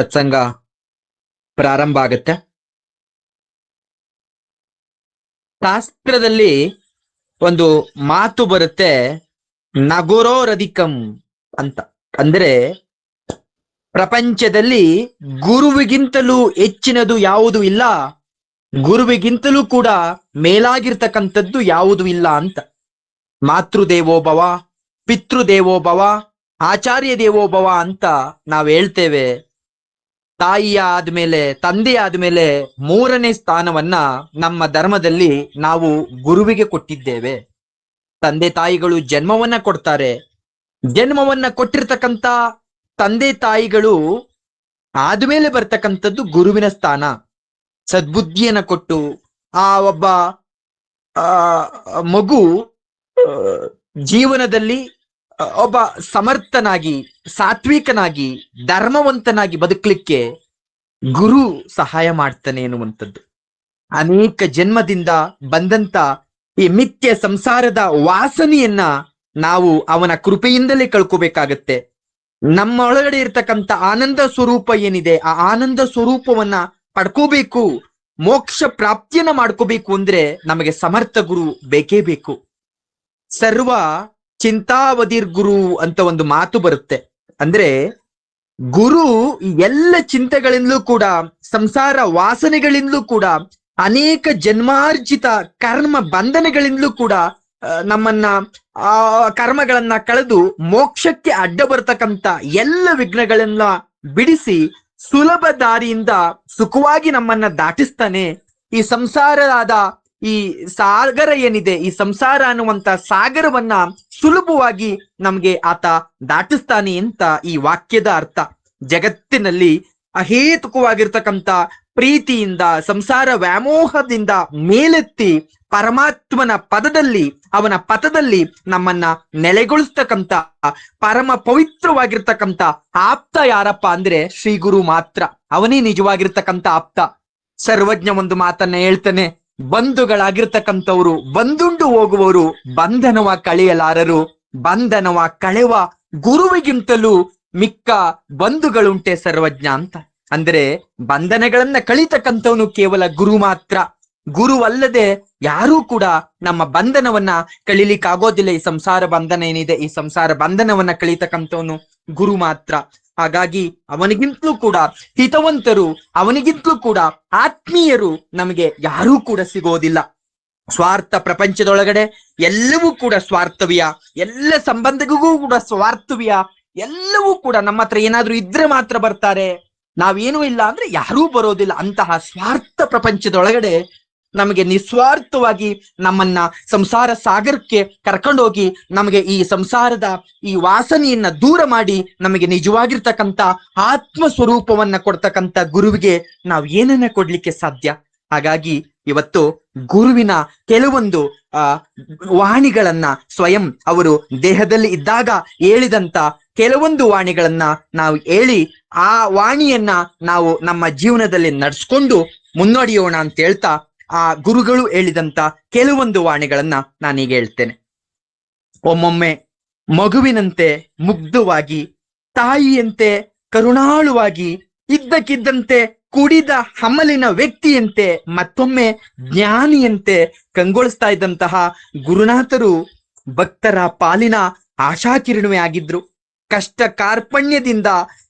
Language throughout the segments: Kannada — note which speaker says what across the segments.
Speaker 1: ಸತ್ಸಂಗ ಪ್ರಾರಂಭ ಆಗುತ್ತೆ. ಶಾಸ್ತ್ರದಲ್ಲಿ ಒಂದು ಮಾತು ಬರುತ್ತೆ, ನಗುರೋರಧಿಕಂ ಅಂತ. ಅಂದ್ರೆ ಪ್ರಪಂಚದಲ್ಲಿ ಗುರುವಿಗಿಂತಲೂ ಹೆಚ್ಚಿನದು ಯಾವುದು ಇಲ್ಲ, ಗುರುವಿಗಿಂತಲೂ ಕೂಡ ಮೇಲಾಗಿರ್ತಕ್ಕಂಥದ್ದು ಯಾವುದು ಇಲ್ಲ ಅಂತ. ಮಾತೃದೇವೋಭವ ಪಿತೃದೇವೋಭವ ಆಚಾರ್ಯ ದೇವೋಭವ ಅಂತ ನಾವು ಹೇಳ್ತೇವೆ. ತಾಯಿಯ ಆದ್ಮೇಲೆ ತಂದೆ ಆದ್ಮೇಲೆ ಮೂರನೇ ಸ್ಥಾನವನ್ನ ನಮ್ಮ ಧರ್ಮದಲ್ಲಿ ನಾವು ಗುರುವಿಗೆ ಕೊಟ್ಟಿದ್ದೇವೆ. ತಂದೆ ತಾಯಿಗಳು ಜನ್ಮವನ್ನ ಕೊಡ್ತಾರೆ. ಜನ್ಮವನ್ನ ಕೊಟ್ಟಿರ್ತಕ್ಕಂತ ತಂದೆ ತಾಯಿಗಳು ಆದ್ಮೇಲೆ ಬರ್ತಕ್ಕಂಥದ್ದು ಗುರುವಿನ ಸ್ಥಾನ. ಸದ್ಬುದ್ಧಿಯನ್ನ ಕೊಟ್ಟು ಆ ಒಬ್ಬ ಮಗು ಜೀವನದಲ್ಲಿ ಒಬ್ಬ ಸಮರ್ಥನಾಗಿ, ಸಾತ್ವಿಕನಾಗಿ, ಧರ್ಮವಂತನಾಗಿ ಬದುಕಲಿಕ್ಕೆ ಗುರು ಸಹಾಯ ಮಾಡ್ತಾನೆ ಎನ್ನುವಂಥದ್ದು. ಅನೇಕ ಜನ್ಮದಿಂದ ಬಂದಂತ ಈ ಮಿಥ್ಯ ಸಂಸಾರದ ವಾಸನೆಯನ್ನ ನಾವು ಅವನ ಕೃಪೆಯಿಂದಲೇ ಕಳ್ಕೋಬೇಕಾಗತ್ತೆ. ನಮ್ಮ ಒಳಗಡೆ ಇರ್ತಕ್ಕಂಥ ಆನಂದ ಸ್ವರೂಪ ಏನಿದೆ, ಆ ಆನಂದ ಸ್ವರೂಪವನ್ನ ಪಡ್ಕೋಬೇಕು, ಮೋಕ್ಷ ಪ್ರಾಪ್ತಿಯನ್ನ ಮಾಡ್ಕೋಬೇಕು ಅಂದ್ರೆ ನಮಗೆ ಸಮರ್ಥ ಗುರು ಬೇಕೇ ಬೇಕು. ಸರ್ವ ಚಿಂತಾವಧಿರ್ ಗುರು ಅಂತ ಒಂದು ಮಾತು ಬರುತ್ತೆ. ಅಂದ್ರೆ ಗುರು ಎಲ್ಲ ಚಿಂತೆಗಳಿಂದಲೂ ಕೂಡ, ಸಂಸಾರ ವಾಸನೆಗಳಿಂದಲೂ ಕೂಡ, ಅನೇಕ ಜನ್ಮಾರ್ಜಿತ ಕರ್ಮ ಬಂಧನಗಳಿಂದಲೂ ಕೂಡ ನಮ್ಮನ್ನ, ಆ, ಕರ್ಮಗಳನ್ನ ಕಳೆದು ಮೋಕ್ಷಕ್ಕೆ ಅಡ್ಡ ಬರ್ತಕ್ಕಂತ ಎಲ್ಲ ವಿಘ್ನಗಳನ್ನ ಬಿಡಿಸಿ ಸುಲಭ ದಾರಿಯಿಂದ ಸುಖವಾಗಿ ನಮ್ಮನ್ನ ದಾಟಿಸ್ತಾನೆ. ಈ ಸಂಸಾರದ ಈ ಸಾಗರ ಏನಿದೆ, ಈ ಸಂಸಾರ ಅನ್ನುವಂತ ಸಾಗರವನ್ನ ಸುಲಭವಾಗಿ ನಮ್ಗೆ ಆತ ದಾಟಿಸ್ತಾನೆ ಅಂತ ಈ ವಾಕ್ಯದ ಅರ್ಥ. ಜಗತ್ತಿನಲ್ಲಿ ಅಹೇತುಕವಾಗಿರ್ತಕ್ಕಂತ ಪ್ರೀತಿಯಿಂದ, ಸಂಸಾರ ವ್ಯಾಮೋಹದಿಂದ ಮೇಲೆತ್ತಿ ಪರಮಾತ್ಮನ ಪದದಲ್ಲಿ, ಅವನ ಪಥದಲ್ಲಿ ನಮ್ಮನ್ನ ನೆಲೆಗೊಳಿಸ್ತಕ್ಕಂತ ಪರಮ ಪವಿತ್ರವಾಗಿರ್ತಕ್ಕಂತ ಆಪ್ತ ಯಾರಪ್ಪ ಅಂದ್ರೆ ಶ್ರೀ ಗುರು ಮಾತ್ರ. ಅವನೇ ನಿಜವಾಗಿರ್ತಕ್ಕಂತ ಆಪ್ತ. ಸರ್ವಜ್ಞ ಒಂದು ಮಾತನ್ನ ಹೇಳ್ತಾನೆ. ಬಂಧುಗಳಾಗಿರ್ತಕ್ಕಂಥವ್ರು, ಬಂದುಂಡು ಹೋಗುವವರು ಬಂಧನವ ಕಳೆಯಲಾರರು, ಬಂಧನವ ಕಳೆವ ಗುರುವಿಗಿಂತಲೂ ಮಿಕ್ಕ ಬಂಧುಗಳುಂಟೆ ಸರ್ವಜ್ಞ ಅಂತ. ಅಂದ್ರೆ ಬಂಧನಗಳನ್ನ ಕಳಿತಕ್ಕಂಥವನು ಕೇವಲ ಗುರು ಮಾತ್ರ. ಗುರುವಲ್ಲದೆ ಯಾರೂ ಕೂಡ ನಮ್ಮ ಬಂಧನವನ್ನ ಕಳಿಲಿಕ್ಕಾಗೋದಿಲ್ಲ. ಈ ಸಂಸಾರ ಬಂಧನ ಏನಿದೆ? ಈ ಸಂಸಾರ ಬಂಧನವನ್ನ ಕಳಿತಕ್ಕಂಥವನು ಗುರು ಮಾತ್ರ. ಹಾಗಾಗಿ ಅವನಿಗಿಂತಲೂ ಕೂಡ ಹಿತವಂತರು, ಅವನಿಗಿಂತಲೂ ಕೂಡ ಆತ್ಮೀಯರು ನಮಗೆ ಯಾರೂ ಕೂಡ ಸಿಗೋದಿಲ್ಲ. ಸ್ವಾರ್ಥ ಪ್ರಪಂಚದೊಳಗಡೆ ಎಲ್ಲವೂ ಕೂಡ ಸ್ವಾರ್ಥವಿಯ? ಎಲ್ಲ ಸಂಬಂಧಗಳಿಗೂ ಕೂಡ ಸ್ವಾರ್ಥವಿಯ? ಎಲ್ಲವೂ ಕೂಡ ನಮ್ಮ ಹತ್ರ ಏನಾದ್ರೂ ಇದ್ರೆ ಮಾತ್ರ ಬರ್ತಾರೆ. ನಾವೇನೂ ಇಲ್ಲ ಅಂದ್ರೆ ಯಾರೂ ಬರೋದಿಲ್ಲ. ಅಂತಹ ಸ್ವಾರ್ಥ ಪ್ರಪಂಚದೊಳಗಡೆ ನಮಗೆ ನಿಸ್ವಾರ್ಥವಾಗಿ ನಮ್ಮನ್ನ ಸಂಸಾರ ಸಾಗರಕ್ಕೆ ಕರ್ಕೊಂಡೋಗಿ ನಮಗೆ ಈ ಸಂಸಾರದ ಈ ವಾಸನೆಯನ್ನ ದೂರ ಮಾಡಿ ನಮಗೆ ನಿಜವಾಗಿರ್ತಕ್ಕಂತ ಆತ್ಮ ಸ್ವರೂಪವನ್ನ ಕೊಡ್ತಕ್ಕಂತ ಗುರುವಿಗೆ ನಾವು ಏನನ್ನ ಕೊಡ್ಲಿಕ್ಕೆ ಸಾಧ್ಯ? ಹಾಗಾಗಿ ಇವತ್ತು ಗುರುವಿನ ಕೆಲವೊಂದು, ಆ, ವಾಣಿಗಳನ್ನ ಸ್ವಯಂ ಅವರು ದೇಹದಲ್ಲಿ ಇದ್ದಾಗ ಹೇಳಿದಂತ ಕೆಲವೊಂದು ವಾಣಿಗಳನ್ನ ನಾವು ಹೇಳಿ ಆ ವಾಣಿಯನ್ನ ನಾವು ನಮ್ಮ ಜೀವನದಲ್ಲಿ ನಡ್ಸ್ಕೊಂಡು ಮುನ್ನಡೆಯೋಣ ಅಂತ ಹೇಳ್ತಾ ಆ ಗುರುಗಳು ಹೇಳಿದಂತ ಕೆಲವೊಂದು ವಾಣಿಗಳನ್ನ ನಾನೀಗ ಹೇಳ್ತೇನೆ. ಒಮ್ಮೊಮ್ಮೆ ಮಗುವಿನಂತೆ ಮುಗ್ಧವಾಗಿ, ತಾಯಿಯಂತೆ ಕರುಣಾಳುವಾಗಿ, ಇದ್ದಕ್ಕಿದ್ದಂತೆ ಕುಡಿದ ಹಮಲಿನ ವ್ಯಕ್ತಿಯಂತೆ, ಮತ್ತೊಮ್ಮೆ ಜ್ಞಾನಿಯಂತೆ ಕಂಗೊಳಿಸ್ತಾ ಇದ್ದಂತಹ ಗುರುನಾಥರು ಭಕ್ತರ ಪಾಲಿನ ಆಶಾಕಿರಣವೇ ಆಗಿದ್ರು. ಕಷ್ಟ ಕಾರ್ಪಣ್ಯದಿಂದ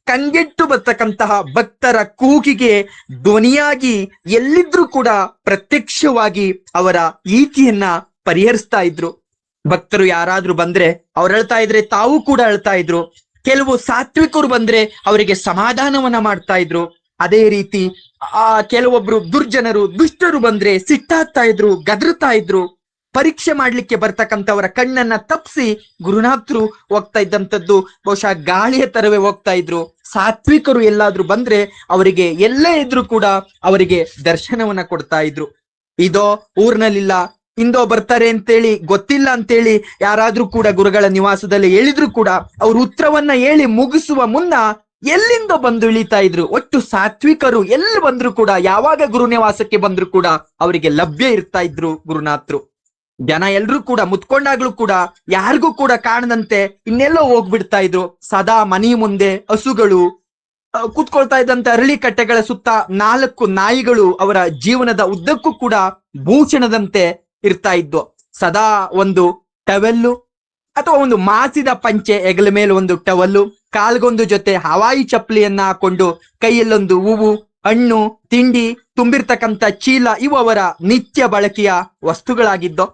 Speaker 1: ಕಂಗೆಟ್ಟು ಬರ್ತಕ್ಕಂತಹ ಭಕ್ತರ ಕೂಗಿಗೆ ಧ್ವನಿಯಾಗಿ ಎಲ್ಲಿದ್ರೂ ಕೂಡ ಪ್ರತ್ಯಕ್ಷವಾಗಿ ಅವರ ಈತಿಯನ್ನ ಪರಿಹರಿಸ್ತಾ ಇದ್ರು. ಭಕ್ತರು ಯಾರಾದ್ರೂ ಬಂದ್ರೆ ಅವ್ರು ಅಳ್ತಾ ಇದ್ರೆ ತಾವು ಕೂಡ ಅಳ್ತಾ ಇದ್ರು. ಕೆಲವು ಸಾತ್ವಿಕರು ಬಂದ್ರೆ ಅವರಿಗೆ ಸಮಾಧಾನವನ್ನ ಮಾಡ್ತಾ ಇದ್ರು. ಅದೇ ರೀತಿ ಆ ಕೆಲವೊಬ್ರು ದುರ್ಜನರು, ದುಷ್ಟರು ಬಂದ್ರೆ ಸಿಟ್ಟಾಗ್ತಾ ಇದ್ರು, ಗದರ್ತಾ ಇದ್ರು. ಪರೀಕ್ಷೆ ಮಾಡ್ಲಿಕ್ಕೆ ಬರ್ತಕ್ಕಂಥವರ ಕಣ್ಣನ್ನ ತಪ್ಪಿಸಿ ಗುರುನಾಥರು ಹೋಗ್ತಾ ಇದ್ದಂಥದ್ದು, ಬಹುಶಃ ಗಾಳಿಯ ತರವೇ ಹೋಗ್ತಾ ಇದ್ರು. ಸಾತ್ವಿಕರು ಎಲ್ಲಾದ್ರೂ ಬಂದ್ರೆ ಅವರಿಗೆ ಎಲ್ಲೇ ಇದ್ರು ಕೂಡ ಅವರಿಗೆ ದರ್ಶನವನ್ನ ಕೊಡ್ತಾ ಇದ್ರು. ಇದೋ ಊರ್ನಲ್ಲಿಲ್ಲ, ಇಂದೋ ಬರ್ತಾರೆ ಅಂತೇಳಿ, ಗೊತ್ತಿಲ್ಲ ಅಂತೇಳಿ ಯಾರಾದ್ರೂ ಕೂಡ ಗುರುಗಳ ನಿವಾಸದಲ್ಲಿ ಹೇಳಿದ್ರು ಕೂಡ ಅವ್ರ ಉತ್ತರವನ್ನ ಹೇಳಿ ಮುಗಿಸುವ ಮುನ್ನ ಎಲ್ಲಿಂದ ಬಂದು ಇಳಿತಾ ಇದ್ರು. ಒಟ್ಟು ಸಾತ್ವಿಕರು ಎಲ್ಲಿ ಬಂದ್ರು ಕೂಡ, ಯಾವಾಗ ಗುರುನಿವಾಸಕ್ಕೆ ಬಂದ್ರು ಕೂಡ ಅವರಿಗೆ ಲಭ್ಯ ಇರ್ತಾ ಇದ್ರು ಗುರುನಾಥರು. ಜನ ಎಲ್ರೂ ಕೂಡ, ಮುತ್ಕೊಂಡಾಗ್ಲೂ ಕೂಡ ಯಾರಿಗೂ ಕೂಡ ಕಾಣದಂತೆ ಇನ್ನೆಲ್ಲೋ ಹೋಗ್ಬಿಡ್ತಾ ಇದ್ರು. ಸದಾ ಮನಿ ಮುಂದೆ ಹಸುಗಳು ಕೂತ್ಕೊಳ್ತಾ ಇದ್ದಂತ ಅರಳಿ ಕಟ್ಟೆಗಳ ಸುತ್ತ ನಾಲ್ಕು ನಾಯಿಗಳು ಅವರ ಜೀವನದ ಉದ್ದಕ್ಕೂ ಕೂಡ ಭೂಷಣದಂತೆ ಇರ್ತಾ ಇದ್ವು. ಸದಾ ಒಂದು ಟವೆಲ್ಲು ಅಥವಾ ಒಂದು ಮಾಸಿದ ಪಂಚೆ ಹೆಗಲ ಮೇಲೆ ಒಂದು ಟವಲ್ಲು, ಕಾಲ್ಗೊಂದು ಜೊತೆ ಹವಾಯಿ ಚಪ್ಪಲಿಯನ್ನ ಹಾಕೊಂಡು ಕೈಯಲ್ಲೊಂದು ಹೂವು, ಹಣ್ಣು, ತಿಂಡಿ, ತುಂಬಿರ್ತಕ್ಕಂಥ ಚೀಲ ಇವು ಅವರ ನಿತ್ಯ ಬಳಕೆಯ ವಸ್ತುಗಳಾಗಿದ್ದು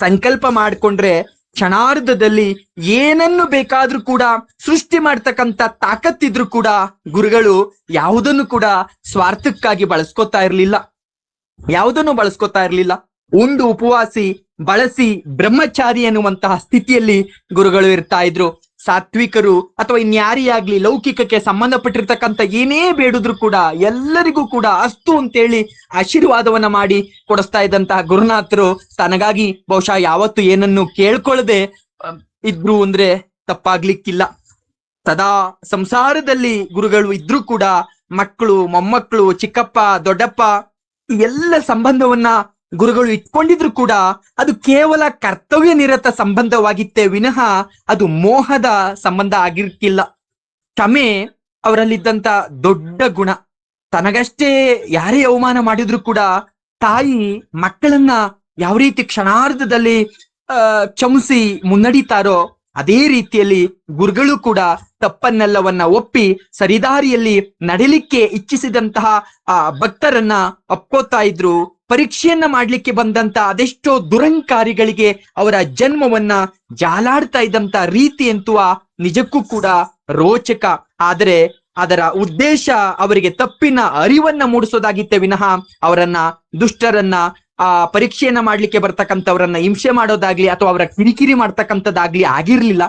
Speaker 1: ಸಂಕಲ್ಪ ಮಾಡಿಕೊಂಡ್ರೆ ಕ್ಷಣಾರ್ಧದಲ್ಲಿ ಏನನ್ನು ಬೇಕಾದ್ರೂ ಕೂಡ, ಸೃಷ್ಟಿ ಮಾಡ್ತಕ್ಕಂತ ತಾಕತ್ತಿದ್ರು ಕೂಡ ಗುರುಗಳು ಯಾವುದನ್ನು ಕೂಡ ಸ್ವಾರ್ಥಕ್ಕಾಗಿ ಬಳಸ್ಕೊತಾ ಇರ್ಲಿಲ್ಲ. ಯಾವುದನ್ನು ಬಳಸ್ಕೊತಾ ಇರ್ಲಿಲ್ಲ. ಉಂಡು ಉಪವಾಸಿ ಬಳಸಿ ಬ್ರಹ್ಮಚಾರಿ ಎನ್ನುವಂತಹ ಸ್ಥಿತಿಯಲ್ಲಿ ಗುರುಗಳು ಇರ್ತಾ ಇದ್ರು. ಸಾತ್ವಿಕರು ಅಥವಾ ಇನ್ಯಾರೇ ಆಗ್ಲಿ ಲೌಕಿಕಕ್ಕೆ ಸಂಬಂಧಪಟ್ಟಿರ್ತಕ್ಕಂತ ಏನೇ ಬೇಡಿದ್ರು ಕೂಡ ಎಲ್ಲರಿಗೂ ಕೂಡ ಅಸ್ತು ಅಂತೇಳಿ ಆಶೀರ್ವಾದವನ್ನ ಮಾಡಿ ಕೊಡಿಸ್ತಾ ಇದ್ದಂತಹ ಗುರುನಾಥರು ತನಗಾಗಿ ಬಹುಶಃ ಯಾವತ್ತು ಏನನ್ನು ಕೇಳ್ಕೊಳ್ಳದೆ ಇದ್ರು ಅಂದ್ರೆ ತಪ್ಪಾಗ್ಲಿಕ್ಕಿಲ್ಲ. ಸದಾ ಸಂಸಾರದಲ್ಲಿ ಗುರುಗಳು ಇದ್ರೂ ಕೂಡ ಮಕ್ಕಳು, ಮೊಮ್ಮಕ್ಕಳು, ಚಿಕ್ಕಪ್ಪ, ದೊಡ್ಡಪ್ಪ ಎಲ್ಲ ಸಂಬಂಧವನ್ನ ಗುರುಗಳು ಇಟ್ಕೊಂಡಿದ್ರು ಕೂಡ ಅದು ಕೇವಲ ಕರ್ತವ್ಯ ನಿರತ ಸಂಬಂಧವಾಗಿತ್ತೇ ವಿನಃ ಅದು ಮೋಹದ ಸಂಬಂಧ ಆಗಿರ್ತಿಲ್ಲ. ಕ್ಷಮೆ ಅವರಲ್ಲಿದ್ದಂತ ದೊಡ್ಡ ಗುಣ. ತನಗಷ್ಟೇ ಯಾರೇ ಅವಮಾನ ಮಾಡಿದ್ರು ಕೂಡ ತಾಯಿ ಮಕ್ಕಳನ್ನ ಯಾವ ರೀತಿ ಕ್ಷಣಾರ್ಧದಲ್ಲಿ ಕ್ಷಮಿಸಿ ಮುನ್ನಡೀತಾರೋ ಅದೇ ರೀತಿಯಲ್ಲಿ ಗುರುಗಳು ಕೂಡ ತಪ್ಪನ್ನೆಲ್ಲವನ್ನ ಒಪ್ಪಿ ಸರಿದಾರಿಯಲ್ಲಿ ನಡಿಲಿಕ್ಕೆ ಇಚ್ಛಿಸಿದಂತಹ ಆ ಭಕ್ತರನ್ನ ಒಪ್ಕೋತಾ ಇದ್ರು. ಪರೀಕ್ಷೆಯನ್ನ ಮಾಡ್ಲಿಕ್ಕೆ ಬಂದಂತ ಅದೆಷ್ಟೋ ದುರಂಕಾರಿಗಳಿಗೆ ಅವರ ಜನ್ಮವನ್ನ ಜಾಲಾಡ್ತಾ ಇದ್ದಂತ ರೀತಿ ಅಂತುವ ನಿಜಕ್ಕೂ ಕೂಡ ರೋಚಕ. ಆದರೆ ಅದರ ಉದ್ದೇಶ ಅವರಿಗೆ ತಪ್ಪಿನ ಅರಿವನ್ನ ಮೂಡಿಸೋದಾಗಿತ್ತೆ ವಿನಃ ಅವರನ್ನ ದುಷ್ಟರನ್ನ, ಆ ಪರೀಕ್ಷೆಯನ್ನ ಮಾಡ್ಲಿಕ್ಕೆ ಬರ್ತಕ್ಕಂಥವ್ರನ್ನ ಹಿಂಸೆ ಮಾಡೋದಾಗ್ಲಿ ಅಥವಾ ಅವರ ಕಿರಿಕಿರಿ ಮಾಡ್ತಕ್ಕಂಥದ್ದಾಗ್ಲಿ ಆಗಿರ್ಲಿಲ್ಲ.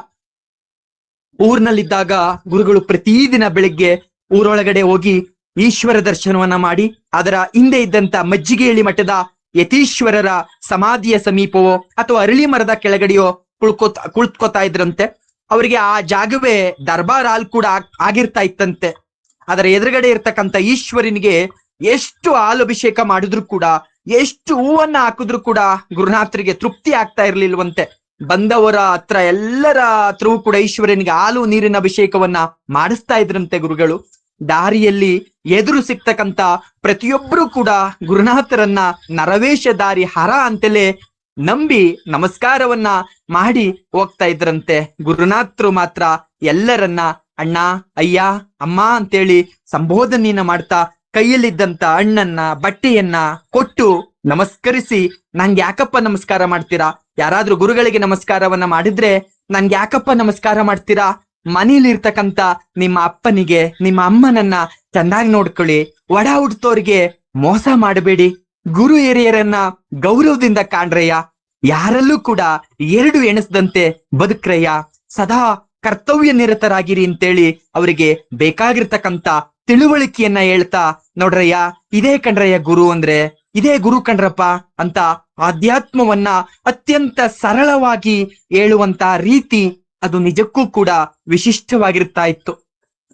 Speaker 1: ಊರ್ನಲ್ಲಿದ್ದಾಗ ಗುರುಗಳು ಪ್ರತಿದಿನ ಬೆಳಿಗ್ಗೆ ಊರೊಳಗಡೆ ಹೋಗಿ ಈಶ್ವರ ದರ್ಶನವನ್ನ ಮಾಡಿ ಅದರ ಹಿಂದೆ ಇದ್ದಂತ ಮಜ್ಜಿಗೆಯಳಿ ಮಠದ ಯತೀಶ್ವರರ ಸಮಾಧಿಯ ಸಮೀಪವೋ ಅಥವಾ ಅರಳಿ ಮರದ ಕೆಳಗಡೆಯೋ ಕುಳ್ಕೋತ ಕುಳಿತುಕೋತಾ ಇದ್ರಂತೆ. ಅವರಿಗೆ ಆ ಜಾಗವೇ ದರ್ಬಾರ್ ಹಾಲ್ ಕೂಡ ಆಗಿರ್ತಾ ಇತ್ತಂತೆ. ಅದರ ಎದುರುಗಡೆ ಇರ್ತಕ್ಕಂಥ ಈಶ್ವರನಿಗೆ ಎಷ್ಟು ಹಾಲು ಅಭಿಷೇಕ ಮಾಡಿದ್ರು ಕೂಡ, ಎಷ್ಟು ಹೂವನ್ನ ಹಾಕಿದ್ರು ಕೂಡ ಗುರುನಾಥರಿಗೆ ತೃಪ್ತಿ ಆಗ್ತಾ ಇರ್ಲಿಲ್ವಂತೆ. ಬಂದವರ ಹತ್ರ ಎಲ್ಲರ ಹತ್ರವೂ ಕೂಡ ಈಶ್ವರನಿಗೆ ಹಾಲು, ನೀರಿನ ಅಭಿಷೇಕವನ್ನ ಮಾಡಿಸ್ತಾ ಇದ್ರಂತೆ ಗುರುಗಳು. ದಾರಿಯಲ್ಲಿ ಎದುರು ಸಿಗ್ತಕ್ಕಂತ ಪ್ರತಿಯೊಬ್ಬರು ಕೂಡ ಗುರುನಾಥರನ್ನ ನರವೇಶ ದಾರಿ ಹರ ಅಂತಲೇ ನಂಬಿ ನಮಸ್ಕಾರವನ್ನ ಮಾಡಿ ಹೋಗ್ತಾ ಇದ್ರಂತೆ. ಗುರುನಾಥರು ಮಾತ್ರ ಎಲ್ಲರನ್ನ ಅಣ್ಣ, ಅಯ್ಯ, ಅಮ್ಮ ಅಂತೇಳಿ ಸಂಬೋಧನೆಯನ್ನ ಮಾಡ್ತಾ ಕೈಯಲ್ಲಿದ್ದಂತ ಅಣ್ಣನ್ನ ಬಟ್ಟೆಯನ್ನ ಕೊಟ್ಟು ನಮಸ್ಕರಿಸಿ, ನಂಗೆ ಯಾಕಪ್ಪ ನಮಸ್ಕಾರ ಮಾಡ್ತೀರಾ? ಯಾರಾದ್ರೂ ಗುರುಗಳಿಗೆ ನಮಸ್ಕಾರವನ್ನ ಮಾಡಿದ್ರೆ ನನ್ಗೆ ಯಾಕಪ್ಪ ನಮಸ್ಕಾರ ಮಾಡ್ತೀರಾ? ಮನೇಲಿ ಇರ್ತಕ್ಕಂತ ನಿಮ್ಮ ಅಪ್ಪನಿಗೆ, ನಿಮ್ಮ ಅಮ್ಮನನ್ನ ಚೆನ್ನಾಗಿ ನೋಡ್ಕೊಳ್ಳಿ. ಒಡ ಹುಡ್ತೋರ್ಗೆ ಮೋಸ ಮಾಡಬೇಡಿ. ಗುರು ಹಿರಿಯರನ್ನ ಗೌರವದಿಂದ ಕಾಣ್ರಯ್ಯ. ಯಾರಲ್ಲೂ ಕೂಡ ಎರಡು ಎಣಿಸದಂತೆ ಬದುಕ್ರಯ್ಯ. ಸದಾ ಕರ್ತವ್ಯ ನಿರತರಾಗಿರಿ ಅಂತೇಳಿ ಅವರಿಗೆ ಬೇಕಾಗಿರ್ತಕ್ಕಂತ ತಿಳುವಳಿಕೆಯನ್ನ ಹೇಳ್ತಾ ನೋಡ್ರಯ್ಯ, ಇದೇ ಕಣ್ರಯ್ಯ ಗುರು ಅಂದ್ರೆ, ಇದೇ ಗುರು ಕಣ್ರಪ್ಪ ಅಂತ ಆಧ್ಯಾತ್ಮವನ್ನ ಅತ್ಯಂತ ಸರಳವಾಗಿ ಹೇಳುವಂತ ರೀತಿ ಅದು ನಿಜಕ್ಕೂ ಕೂಡ ವಿಶಿಷ್ಟವಾಗಿರ್ತಾ ಇತ್ತು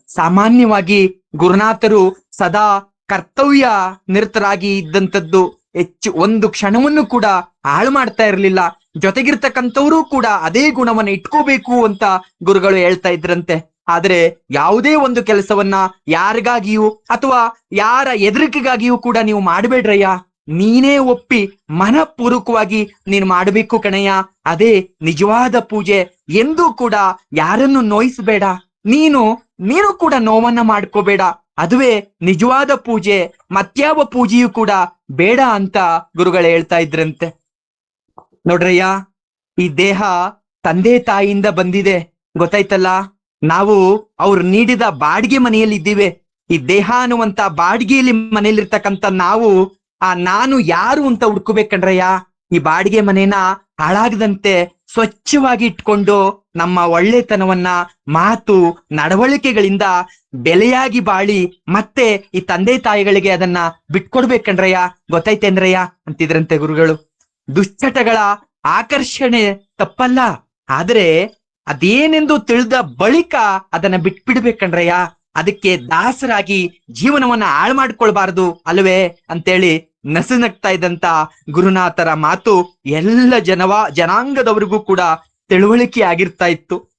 Speaker 1: ಸಾಮಾನ್ಯವಾಗಿ ಗುರುನಾಥರು ಸದಾ ಕರ್ತವ್ಯ ನಿರತರಾಗಿ ಇದ್ದಂಥದ್ದು ಹೆಚ್ಚು ಒಂದು ಕ್ಷಣವನ್ನು ಕೂಡ ಹಾಳು ಮಾಡ್ತಾ ಇರಲಿಲ್ಲ. ಜೊತೆಗಿರ್ತಕ್ಕಂಥವರು ಕೂಡ ಅದೇ ಗುಣವನ್ನ ಇಟ್ಕೋಬೇಕು ಅಂತ ಗುರುಗಳು ಹೇಳ್ತಾ ಇದ್ರಂತೆ. ಆದ್ರೆ ಯಾವುದೇ ಒಂದು ಕೆಲಸವನ್ನ ಯಾರಿಗಾಗಿಯೂ ಅಥವಾ ಯಾರ ಎದುರಿಕೆಗಾಗಿಯೂ ಕೂಡ ನೀವು ಮಾಡಬೇಡ್ರಯ್ಯ. ನೀನೇ ಒಪ್ಪಿ ಮನಪೂರ್ವಕವಾಗಿ ನೀನು ಮಾಡಬೇಕು ಕಣಯ್ಯ. ಅದೇ ನಿಜವಾದ ಪೂಜೆ. ಎಂದೂ ಕೂಡ ಯಾರನ್ನು ನೋಯಿಸಬೇಡ. ನೀನು ನೀನು ಕೂಡ ನೋವನ್ನ ಮಾಡ್ಕೋಬೇಡ. ಅದುವೇ ನಿಜವಾದ ಪೂಜೆ. ಮತ್ಯಾವ ಪೂಜೆಯೂ ಕೂಡ ಬೇಡ ಅಂತ ಗುರುಗಳು ಹೇಳ್ತಾ ಇದ್ರಂತೆ. ನೋಡ್ರಯ್ಯ, ಈ ದೇಹ ತಂದೆ ತಾಯಿಯಿಂದ ಬಂದಿದೆ. ಗೊತ್ತಾಯ್ತಲ್ಲ? ನಾವು ಅವ್ರು ನೀಡಿದ ಬಾಡಿಗೆ ಮನೆಯಲ್ಲಿ ಇದ್ದೀವಿ ಈ ದೇಹ ಅನ್ನುವಂತ ಬಾಡಿಗೆಯಲ್ಲಿ ಮನೆಯಲ್ಲಿರ್ತಕ್ಕಂಥ ನಾವು ಆ ನಾನು ಯಾರು ಅಂತ ಹುಡ್ಕೋಬೇಕಂಡ್ರಯ್ಯ ಈ ಬಾಡಿಗೆ ಮನೇನ ಹಾಳಾಗದಂತೆ ಸ್ವಚ್ಛವಾಗಿ ಇಟ್ಕೊಂಡು ನಮ್ಮ ಒಳ್ಳೆತನವನ್ನ, ಮಾತು, ನಡವಳಿಕೆಗಳಿಂದ ಬೆಲೆಯಾಗಿ ಬಾಳಿ ಮತ್ತೆ ಈ ತಂದೆ ತಾಯಿಗಳಿಗೆ ಅದನ್ನ ಬಿಟ್ಕೊಡ್ಬೇಕಂಡ್ರಯ್ಯ ಗೊತ್ತೈತೇನ್ರಯ್ಯ ಅಂತಿದ್ರಂತೆ ಗುರುಗಳು. ದುಶ್ಚಟಗಳ ಆಕರ್ಷಣೆ ತಪ್ಪಲ್ಲ. ಆದ್ರೆ ಅದೇನೆಂದು ತಿಳಿದ ಬಳಿಕ ಅದನ್ನ ಬಿಟ್ಬಿಡ್ಬೇಕಂಡ್ರಯ್ಯ ಅದಕ್ಕೆ ದಾಸರಾಗಿ ಜೀವನವನ್ನ ಹಾಳು ಮಾಡ್ಕೊಳ್ಬಾರದು ಅಲ್ವೇ? ಅಂತೇಳಿ ನಸುನಗ್ತಾ ಇದ್ದಂತ ಗುರುನಾಥರ ಮಾತು ಎಲ್ಲ ಜನವಾ, ಜನಾಂಗದವರಿಗೂ ಕೂಡ ತಿಳುವಳಿಕೆ ಆಗಿರ್ತಾ ಇತ್ತು.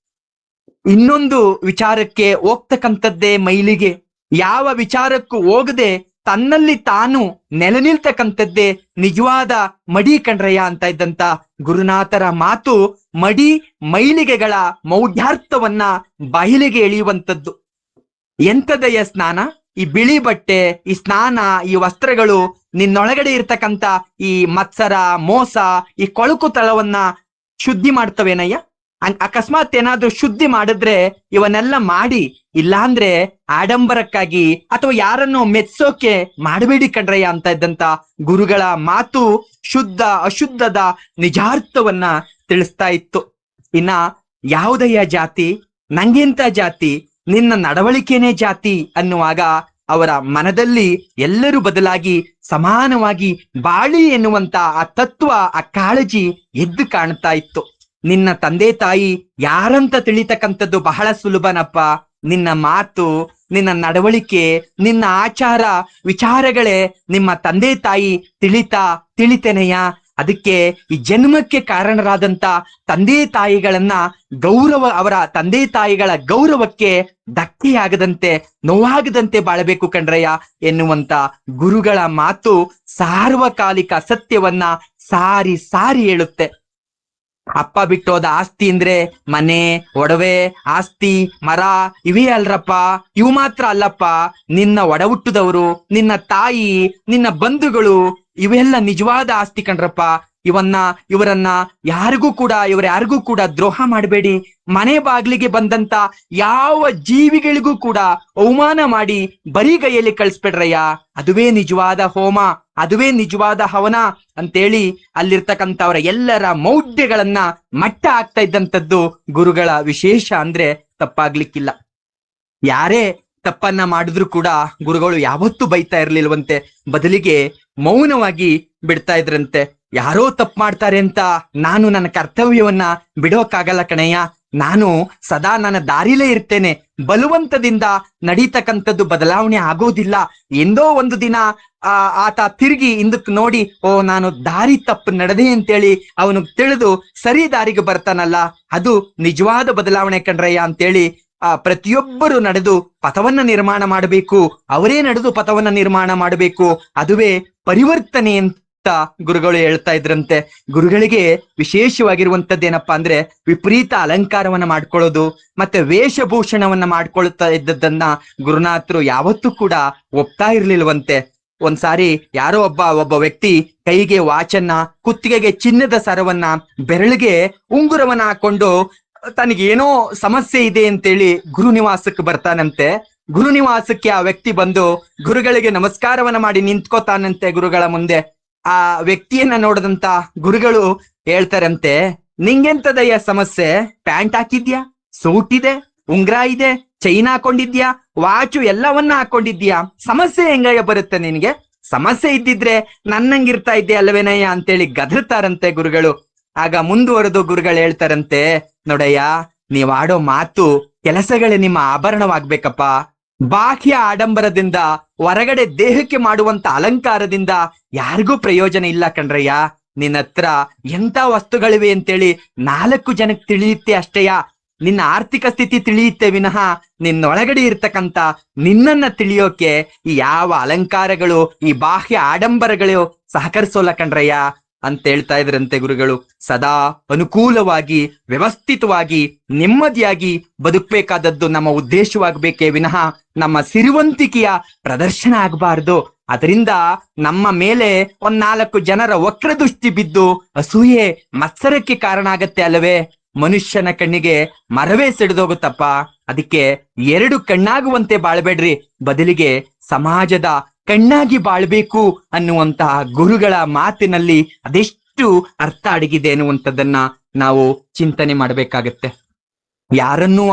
Speaker 1: ಇನ್ನೊಂದು ವಿಚಾರಕ್ಕೆ ಹೋಗ್ತಕ್ಕಂಥದ್ದೇ ಮೈಲಿಗೆ. ಯಾವ ವಿಚಾರಕ್ಕೂ ಹೋಗದೆ ತನ್ನಲ್ಲಿ ತಾನು ನೆಲೆ ನಿಲ್ತಕ್ಕಂಥದ್ದೇ ನಿಜವಾದ ಮಡಿ ಕಣ್ರಯ್ಯ ಅಂತ ಇದ್ದಂತ ಗುರುನಾಥರ ಮಾತು ಮಡಿ ಮೈಲಿಗೆಗಳ ಮೌಢ್ಯಾರ್ಥವನ್ನ ಬಾಯಿಲಿಗೆ ಎಳೆಯುವಂಥದ್ದು. ಎಂಥದೆಯ ಸ್ನಾನ? ಈ ಬಿಳಿ ಬಟ್ಟೆ, ಈ ಸ್ನಾನ, ಈ ವಸ್ತ್ರಗಳು ನಿನ್ನೊಳಗಡೆ ಇರ್ತಕ್ಕಂತ ಈ ಮತ್ಸರ, ಮೋಸ, ಈ ಕೊಳಕು ತಳವನ್ನ ಶುದ್ಧಿ ಮಾಡ್ತವೇನಯ್ಯ? ಅಕಸ್ಮಾತ್ ಏನಾದ್ರೂ ಶುದ್ಧಿ ಮಾಡಿದ್ರೆ ಇವನ್ನೆಲ್ಲ ಮಾಡಿ, ಇಲ್ಲಾಂದ್ರೆ ಆಡಂಬರಕ್ಕಾಗಿ ಅಥವಾ ಯಾರನ್ನು ಮೆಚ್ಚೋಕೆ ಮಾಡಬೇಡಿ ಕಣ್ರಯ್ಯ ಅಂತ ಇದ್ದಂತ ಗುರುಗಳ ಮಾತು ಶುದ್ಧ, ಅಶುದ್ಧದ ನಿಜಾರ್ಥವನ್ನ ತಿಳಿಸ್ತಾ ಇತ್ತು. ಇನ್ನ ಯಾವುದಯ್ಯ ಜಾತಿ? ನಂಗೆಂತ ಜಾತಿ? ನಿನ್ನ ನಡವಳಿಕೆನೇ ಜಾತಿ ಅನ್ನುವಾಗ ಅವರ ಮನದಲ್ಲಿ ಎಲ್ಲರೂ ಬದಲಾಗಿ ಸಮಾನವಾಗಿ ಬಾಳಿ ಎನ್ನುವಂತ ಆ ತತ್ವ, ಆ ಕಾಳಜಿ ಎದ್ದು ಕಾಣ್ತಾ ಇತ್ತು. ನಿನ್ನ ತಂದೆ ತಾಯಿ ಯಾರಂತ ತಿಳಿತಕ್ಕಂಥದ್ದು ಬಹಳ ಸುಲಭನಪ್ಪ. ನಿನ್ನ ಮಾತು, ನಿನ್ನ ನಡವಳಿಕೆ, ನಿನ್ನ ಆಚಾರ, ವಿಚಾರಗಳೇ ನಿಮ್ಮ ತಂದೆ ತಾಯಿ ತಿಳಿತಾ ತಿಳಿತೇನೆಯ? ಅದಕ್ಕೆ ಈ ಜನ್ಮಕ್ಕೆ ಕಾರಣರಾದಂತ ತಂದೆ ತಾಯಿಗಳನ್ನ ಗೌರವ, ಅವರ ತಂದೆ ತಾಯಿಗಳ ಗೌರವಕ್ಕೆ ಧಕ್ಕೆಯಾಗದಂತೆ, ನೋವಾಗದಂತೆ ಬಾಳಬೇಕು ಕಣ್ರಯ್ಯ ಎನ್ನುವಂತ ಗುರುಗಳ ಮಾತು ಸಾರ್ವಕಾಲಿಕ ಸತ್ಯವನ್ನ ಸಾರಿ ಸಾರಿ ಹೇಳುತ್ತೆ. ಅಪ್ಪ ಬಿಟ್ಟೋದ ಆಸ್ತಿ ಅಂದ್ರೆ ಮನೆ, ಒಡವೆ, ಆಸ್ತಿ, ಮರ ಇವೇ ಅಲ್ರಪ್ಪ. ಇವು ಮಾತ್ರ ಅಲ್ಲಪ್ಪ. ನಿನ್ನ ಒಡ ಹುಟ್ಟಿದವರು ನಿನ್ನ ತಾಯಿ, ನಿನ್ನ ಬಂಧುಗಳು ಇವೆಲ್ಲ ನಿಜವಾದ ಆಸ್ತಿ ಕಣ್ರಪ್ಪ. ಇವನ್ನ, ಇವರನ್ನ ಯಾರಿಗೂ ಕೂಡ, ಇವರ ಯಾರಿಗೂ ಕೂಡ ದ್ರೋಹ ಮಾಡಬೇಡಿ. ಮನೆ ಬಾಗ್ಲಿಗೆ ಬಂದಂತ ಯಾವ ಜೀವಿಗಳಿಗೂ ಕೂಡ ಅವಮಾನ ಮಾಡಿ ಬರಿಗೈಯಲ್ಲಿ ಕಳಿಸ್ಬೇಡ್ರಯ್ಯ. ಅದುವೇ ನಿಜವಾದ ಹೋಮ, ಅದುವೇ ನಿಜವಾದ ಹವನ ಅಂತೇಳಿ ಅಲ್ಲಿರ್ತಕ್ಕಂಥವರ ಎಲ್ಲರ ಮೌಢ್ಯಗಳನ್ನ ಮಟ್ಟ ಆಗ್ತಾ ಇದ್ದಂಥದ್ದು ಗುರುಗಳ ವಿಶೇಷ ಅಂದ್ರೆ ತಪ್ಪಾಗ್ಲಿಕ್ಕಿಲ್ಲ. ಯಾರೇ ತಪ್ಪನ್ನ ಮಾಡಿದ್ರು ಕೂಡ ಗುರುಗಳು ಯಾವತ್ತೂ ಬೈತಾ ಇರ್ಲಿಲ್ವಂತೆ. ಬದಲಿಗೆ ಮೌನವಾಗಿ ಬಿಡ್ತಾ ಇದ್ರಂತೆ. ಯಾರೋ ತಪ್ಪು ಮಾಡ್ತಾರೆ ಅಂತ ನಾನು ನನ್ನ ಕರ್ತವ್ಯವನ್ನ ಬಿಡೋಕ್ಕಾಗಲ್ಲ ಕಣಯ್ಯ. ನಾನು ಸದಾ ನನ್ನ ದಾರಿಲೇ ಇರ್ತೇನೆ. ಬಲವಂತದಿಂದ ನಡೀತಕ್ಕಂಥದ್ದು ಬದಲಾವಣೆ ಆಗೋದಿಲ್ಲ. ಎಂದೋ ಒಂದು ದಿನ ಆ, ಆತ ತಿರುಗಿ ಹಿಂದಕ್ ನೋಡಿ, ಓ, ನಾನು ದಾರಿ ತಪ್ಪು ನಡೆದೆ ಅಂತೇಳಿ ಅವನು ತಿಳಿದು ಸರಿ ದಾರಿಗೆ ಬರ್ತಾನಲ್ಲ. ಅದು ನಿಜವಾದ ಬದಲಾವಣೆ ಕಣ್ರಯ್ಯ ಅಂತೇಳಿ ಆ ಪ್ರತಿಯೊಬ್ಬರು ನಡೆದು ಪಥವನ್ನ ನಿರ್ಮಾಣ ಮಾಡಬೇಕು. ಅವರೇ ನಡೆದು ಪಥವನ್ನ ನಿರ್ಮಾಣ ಮಾಡಬೇಕು. ಅದುವೇ ಪರಿವರ್ತನೆ ಅಂತ ಗುರುಗಳು ಹೇಳ್ತಾ ಇದ್ರಂತೆ. ಗುರುಗಳಿಗೆ ವಿಶೇಷವಾಗಿರುವಂತದ್ದೇನಪ್ಪಾ ಅಂದ್ರೆ ವಿಪರೀತ ಅಲಂಕಾರವನ್ನ ಮಾಡ್ಕೊಳ್ಳೋದು ಮತ್ತೆ ವೇಷಭೂಷಣವನ್ನ ಮಾಡ್ಕೊಳ್ತಾ ಇದ್ದದ್ದನ್ನ ಗುರುನಾಥರು ಯಾವತ್ತೂ ಕೂಡ ಒಪ್ತಾ ಇರ್ಲಿಲ್ವಂತೆ. ಒಂದ್ಸಾರಿ ಯಾರೋ ಒಬ್ಬ ಒಬ್ಬ ವ್ಯಕ್ತಿ ಕೈಗೆ ವಾಚನ್ನ ಕುತ್ತಿಗೆಗೆ ಚಿನ್ನದ ಸರವನ್ನ ಬೆರಳಿಗೆ ಉಂಗುರವನ್ನ ಹಾಕೊಂಡು ತನಗೇನೋ ಸಮಸ್ಯೆ ಇದೆ ಅಂತೇಳಿ ಗುರು ನಿವಾಸಕ್ಕೆ ಬರ್ತಾನಂತೆ. ಗುರು ನಿವಾಸಕ್ಕೆ ಆ ವ್ಯಕ್ತಿ ಬಂದು ಗುರುಗಳಿಗೆ ನಮಸ್ಕಾರವನ್ನ ಮಾಡಿ ನಿಂತ್ಕೋತಾನಂತೆ ಗುರುಗಳ ಮುಂದೆ. ಆ ವ್ಯಕ್ತಿಯನ್ನ ನೋಡದಂತ ಗುರುಗಳು ಹೇಳ್ತಾರಂತೆ ನಿಂಗೆಂತದಯ್ಯ ಸಮಸ್ಯೆ? ಪ್ಯಾಂಟ್ ಹಾಕಿದ್ಯಾ? ಸೂಟ್ ಇದೆ? ಉಂಗ್ರ ಇದೆ? ಚೈನ್ ಹಾಕೊಂಡಿದ್ಯಾ? ವಾಚು ಎಲ್ಲವನ್ನ ಹಾಕೊಂಡಿದ್ಯಾ? ಸಮಸ್ಯೆ ಹೆಂಗಯ್ಯ ಬರುತ್ತೆ ನಿನಗೆ? ಸಮಸ್ಯೆ ಇದ್ದಿದ್ರೆ ನನ್ನಂಗಿರ್ತಾ ಇದ್ದೆ ಅಲ್ವೇನಯ್ಯ? ಅಂತೇಳಿ ಗದರ್ತಾರಂತೆ ಗುರುಗಳು. ಆಗ ಮುಂದುವರೆದು ಗುರುಗಳು ಹೇಳ್ತಾರಂತೆ, ನೋಡಯ್ಯ, ನೀವ್ ಆಡೋ ಮಾತು ಕೆಲಸಗಳೇ ನಿಮ್ಮ ಆಭರಣವಾಗ್ಬೇಕಪ್ಪ. ಬಾಹ್ಯ ಆಡಂಬರದಿಂದ ಹೊರಗಡೆ ದೇಹಕ್ಕೆ ಮಾಡುವಂತ ಅಲಂಕಾರದಿಂದ ಯಾರಿಗೂ ಪ್ರಯೋಜನ ಇಲ್ಲ ಕಣ್ರಯ್ಯ. ನಿನ್ನ ಹತ್ರ ಎಂತ ವಸ್ತುಗಳಿವೆ ಅಂತೇಳಿ ನಾಲ್ಕು ಜನಕ್ಕೆ ತಿಳಿಯುತ್ತೆ ಅಷ್ಟೇಯ. ನಿನ್ನ ಆರ್ಥಿಕ ಸ್ಥಿತಿ ತಿಳಿಯುತ್ತೆ ವಿನಃ ನಿನ್ನೊಳಗಡೆ ಇರ್ತಕ್ಕಂತ ನಿನ್ನನ್ನ ತಿಳಿಯೋಕೆ ಈ ಯಾವ ಅಲಂಕಾರಗಳು ಈ ಬಾಹ್ಯ ಆಡಂಬರಗಳು ಸಹಕರಿಸೋಲ್ಲ ಕಣ್ರಯ್ಯ. ಅಂತ ಹೇಳ್ತಾ ಇದ್ರಂತೆ ಗುರುಗಳು. ಸದಾ ಅನುಕೂಲವಾಗಿ, ವ್ಯವಸ್ಥಿತವಾಗಿ, ನೆಮ್ಮದಿಯಾಗಿ ಬದುಕಬೇಕಾದದ್ದು ನಮ್ಮ ಉದ್ದೇಶವಾಗಬೇಕೇ ವಿನಃ ನಮ್ಮ ಸಿರಿವಂತಿಕೆಯ ಪ್ರದರ್ಶನ ಆಗಬಾರದು. ಅದರಿಂದ ನಮ್ಮ ಮೇಲೆ ಒಂದ್ ನಾಲ್ಕು ಜನರ ವಕ್ರದೃಷ್ಟಿ ಬಿದ್ದು ಅಸೂಯೆ ಮತ್ಸರಕ್ಕೆ ಕಾರಣ ಆಗತ್ತೆ ಅಲ್ಲವೇ? ಮನುಷ್ಯನ ಕಣ್ಣಿಗೆ ಮರವೇ ಸಿಡಿದೋಗುತ್ತಪ್ಪ ಅದಕ್ಕೆ ಎರಡು ಕಣ್ಣಾಗುವಂತೆ ಬಾಳ್ಬೇಡ್ರಿ. ಬದಲಿಗೆ ಸಮಾಜದ ಕಣ್ಣಾಗಿ ಬಾಳ್ಬೇಕು ಅನ್ನುವಂತಹ ಗುರುಗಳ ಮಾತಿನಲ್ಲಿ ಅದೆಷ್ಟು ಅರ್ಥ ಅಡಗಿದೆ ಅನ್ನುವಂಥದ್ದನ್ನ ನಾವು ಚಿಂತನೆ ಮಾಡಬೇಕಾಗತ್ತೆ. ಯಾರನ್ನೂ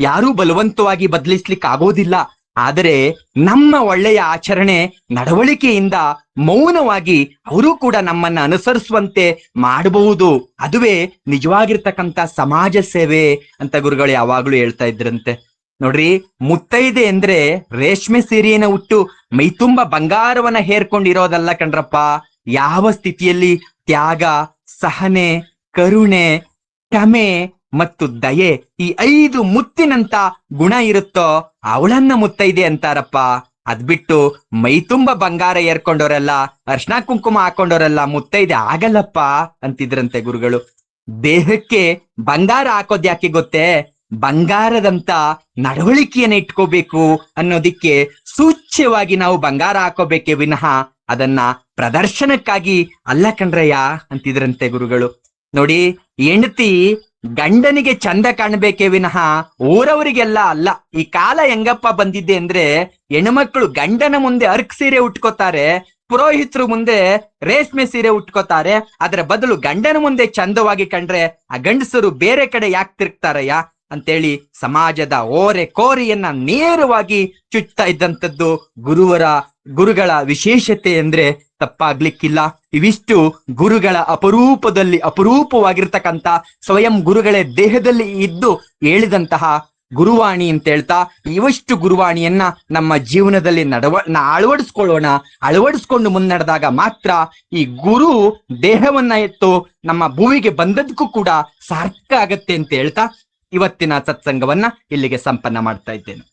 Speaker 1: ಯಾರೂ ಬಲವಂತವಾಗಿ ಬದಲಿಸ್ಲಿಕ್ಕೆ ಆಗೋದಿಲ್ಲ. ಆದರೆ ನಮ್ಮ ಒಳ್ಳೆಯ ಆಚರಣೆ ನಡವಳಿಕೆಯಿಂದ ಮೌನವಾಗಿ ಅವರು ಕೂಡ ನಮ್ಮನ್ನ ಅನುಸರಿಸುವಂತೆ ಮಾಡಬಹುದು. ಅದುವೇ ನಿಜವಾಗಿರ್ತಕ್ಕಂಥ ಸಮಾಜ ಸೇವೆ ಅಂತ ಗುರುಗಳು ಯಾವಾಗ್ಲೂ ಹೇಳ್ತಾ ಇದ್ರಂತೆ. ನೋಡ್ರಿ, ಮುತ್ತೈದೆ ಅಂದ್ರೆ ರೇಷ್ಮೆ ಸೀರೆಯನ್ನ ಉಟ್ಟು ಮೈತುಂಬ ಬಂಗಾರವನ್ನ ಹೇರ್ಕೊಂಡಿರೋದಲ್ಲ ಕಣ್ರಪ್ಪ. ಯಾವ ಸ್ಥಿತಿಯಲ್ಲಿ ತ್ಯಾಗ, ಸಹನೆ, ಕರುಣೆ, ಕ್ಷಮೆ
Speaker 2: ಮತ್ತು ದಯೆ ಈ ಐದು ಮುತ್ತಿನಂತ ಗುಣ ಇರುತ್ತೋ ಅವಳನ್ನ ಮುತ್ತೈದೆ ಅಂತಾರಪ್ಪ. ಅದ್ಬಿಟ್ಟು ಮೈ ತುಂಬ ಬಂಗಾರ ಏರ್ಕೊಂಡವರೆಲ್ಲ ಅರ್ಶನ ಕುಂಕುಮ ಹಾಕೊಂಡವರೆಲ್ಲ ಮುತ್ತೈದೆ ಆಗಲ್ಲಪ್ಪ ಅಂತಿದ್ರಂತೆ ಗುರುಗಳು. ದೇಹಕ್ಕೆ ಬಂಗಾರ ಹಾಕೋದ್ಯಾಕೆ ಗೊತ್ತೇ? ಬಂಗಾರದಂತ ನಡವಳಿಕೆಯನ್ನ ಇಟ್ಕೋಬೇಕು ಅನ್ನೋದಿಕ್ಕೆ ಸೂಚ್ಯವಾಗಿ ನಾವು ಬಂಗಾರ ಹಾಕೋಬೇಕೆ ವಿನಃ ಅದನ್ನ ಪ್ರದರ್ಶನಕ್ಕಾಗಿ ಅಲ್ಲ ಕಣ್ರಯ್ಯ ಅಂತಿದ್ರಂತೆ ಗುರುಗಳು. ನೋಡಿ, ಹೆಂಡತಿ ಗಂಡನಿಗೆ ಚಂದ ಕಾಣ್ಬೇಕೆ ವಿನಃ ಊರವರಿಗೆಲ್ಲ ಅಲ್ಲ. ಈ ಕಾಲ ಹೆಂಗಪ್ಪ ಬಂದಿದೆ ಅಂದ್ರೆ ಹೆಣ್ಮಕ್ಳು ಗಂಡನ ಮುಂದೆ ಅರ್ಕ್ ಸೀರೆ ಉಟ್ಕೋತಾರೆ, ಪುರೋಹಿತರು ಮುಂದೆ ರೇಷ್ಮೆ ಸೀರೆ ಉಟ್ಕೋತಾರೆ. ಅದರ ಬದಲು ಗಂಡನ ಮುಂದೆ ಚಂದವಾಗಿ ಕಂಡ್ರೆ ಆ ಗಂಡಸರು ಬೇರೆ ಕಡೆ ಯಾಕೆ ತಿರುಗ್ತಾರಯ್ಯ? ಅಂತೇಳಿ ಸಮಾಜದ ಓರೆ ಕೋರಿಯನ್ನ ನೇರವಾಗಿ ಚುಚ್ತಾ ಇದ್ದಂಥದ್ದು ಗುರುವರ, ಗುರುಗಳ ವಿಶೇಷತೆ ಅಂದ್ರೆ ತಪ್ಪಾಗ್ಲಿಕ್ಕಿಲ್ಲ. ಇವಿಷ್ಟು ಗುರುಗಳ ಅಪರೂಪದಲ್ಲಿ ಅಪರೂಪವಾಗಿರ್ತಕ್ಕಂಥ ಸ್ವಯಂ ಗುರುಗಳೇ ದೇಹದಲ್ಲಿ ಇದ್ದು ಹೇಳಿದಂತಹ ಗುರುವಾಣಿ ಅಂತ ಹೇಳ್ತಾ, ಇವಷ್ಟು ಗುರುವಾಣಿಯನ್ನ ನಮ್ಮ ಜೀವನದಲ್ಲಿ ನಡವ ಅಳವಡಿಸ್ಕೊಳ್ಳೋಣ. ಅಳವಡಿಸ್ಕೊಂಡು ಮುನ್ನಡೆದಾಗ ಮಾತ್ರ ಈ ಗುರು ದೇಹವನ್ನ ಎತ್ತು ನಮ್ಮ ಭೂಮಿಗೆ ಬಂದದಕ್ಕೂ ಕೂಡ ಸಾರ್ಥಕ ಆಗತ್ತೆ ಅಂತ ಹೇಳ್ತಾ ಇವತ್ತಿನ ಸತ್ಸಂಗವನ್ನ ಇಲ್ಲಿಗೆ ಸಂಪನ್ನ ಮಾಡ್ತಾ ಇದ್ದೇನೆ.